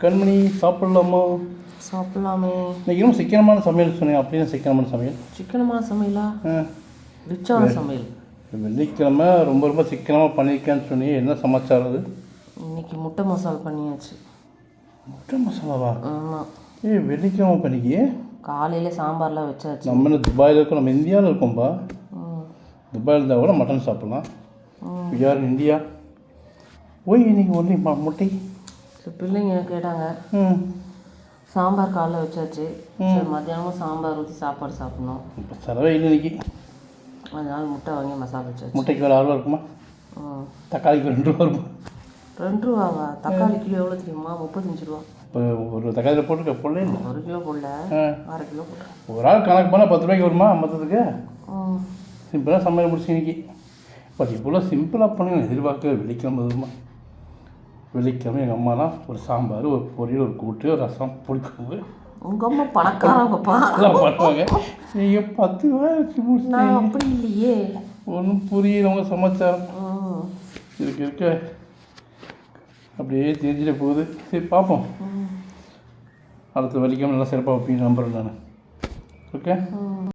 கண்மணி சாப்பிடலாமா? சாப்பிடலாமே. இன்னைக்கு இன்னும் சிக்கனமான சமையல் சொன்னீங்க அப்படின்னு சிக்கனமான சமையல்? சிக்கனமான சமையலா? ரிச்சான சமையல். வெள்ளிக்கிழமை ரொம்ப ரொம்ப சிக்கனமாக பண்ணியிருக்கேன்னு சொன்னீங்க என்ன சமாச்சாரம் அது? இன்னைக்கு முட்டை மசால் பண்ணியாச்சு. முட்டை மசாலாவா? ஆமாம் ஏய் வெள்ளிக்கிழமை பண்ணிக்கியே? காலையில் சாம்பார்லாம் வச்சாச்சு. நம்ம என்ன துபாயில் இருக்கோம்? நம்ம இந்தியாவில் இருக்கோம்ப்பா துபாயில் இருந்தால் கூட மட்டன் சாப்பிடலாம். ம். யார் இந்தியா? ஓய் இன்னைக்கு ஒன்லி முட்டை. சரி பிள்ளைங்க கேட்டாங்க. சாம்பார் காலைல வச்சாச்சு. சரி மத்தியானமும் சாம்பார் ஊற்றி சாப்பாடு சாப்பிடணும். இப்போ செலவே இல்லை இன்னைக்கு. அதனால முட்டை வாங்கி மசாலா வச்சாச்சு. முட்டைக்கு வேறு ஆர்வம் இருக்குமா? தக்காளிக்கு ரெண்டு ரூபா இருக்குமா ரெண்டு ரூபாவா? தக்காளி கிலோ எவ்வளோ தெரியுமா? முப்பத்தஞ்சு ரூபா. இப்போ ஒரு தக்காளியில் போட்டு போடல ஒரு கிலோ போடல. அரை கிலோ போட்டேன். ஒரு ஆள் கணக்கு பண்ணால் பத்து ரூபாய்க்கு வருமா மொத்தத்துக்கு? சிம்பிளாக சமையல் முடிச்சு இன்னைக்கு. பட் இவ்வளோ சிம்பிளாக பண்ணி நான் எதிர்பார்க்கவே வெள்ளிக்கிழமை வருமா வெள்ளிக்கிழமை எங்கள் அம்மாலாம் ஒரு சாம்பார் ஒரு பொரியல் ஒரு கூட்டு ஒரு ரசம் புளிக்குழம்பு. உங்கள் அம்மா பணக்காரங்கப்பா எல்லாம் பண்ணுவாங்க. நீங்கள் பத்து நான் அப்படி இல்லையே. ஒன்றும் புரியல உங்கள் சமாச்சாரம். இருக்க இருக்க. அப்படியே தெரிஞ்சிட போகுது. சரி பார்ப்போம். அடுத்த வெள்ளிக்கிழமை நல்லா சிறப்பாக வைப்பீங்க நம்புறேன் நான். ஓகே?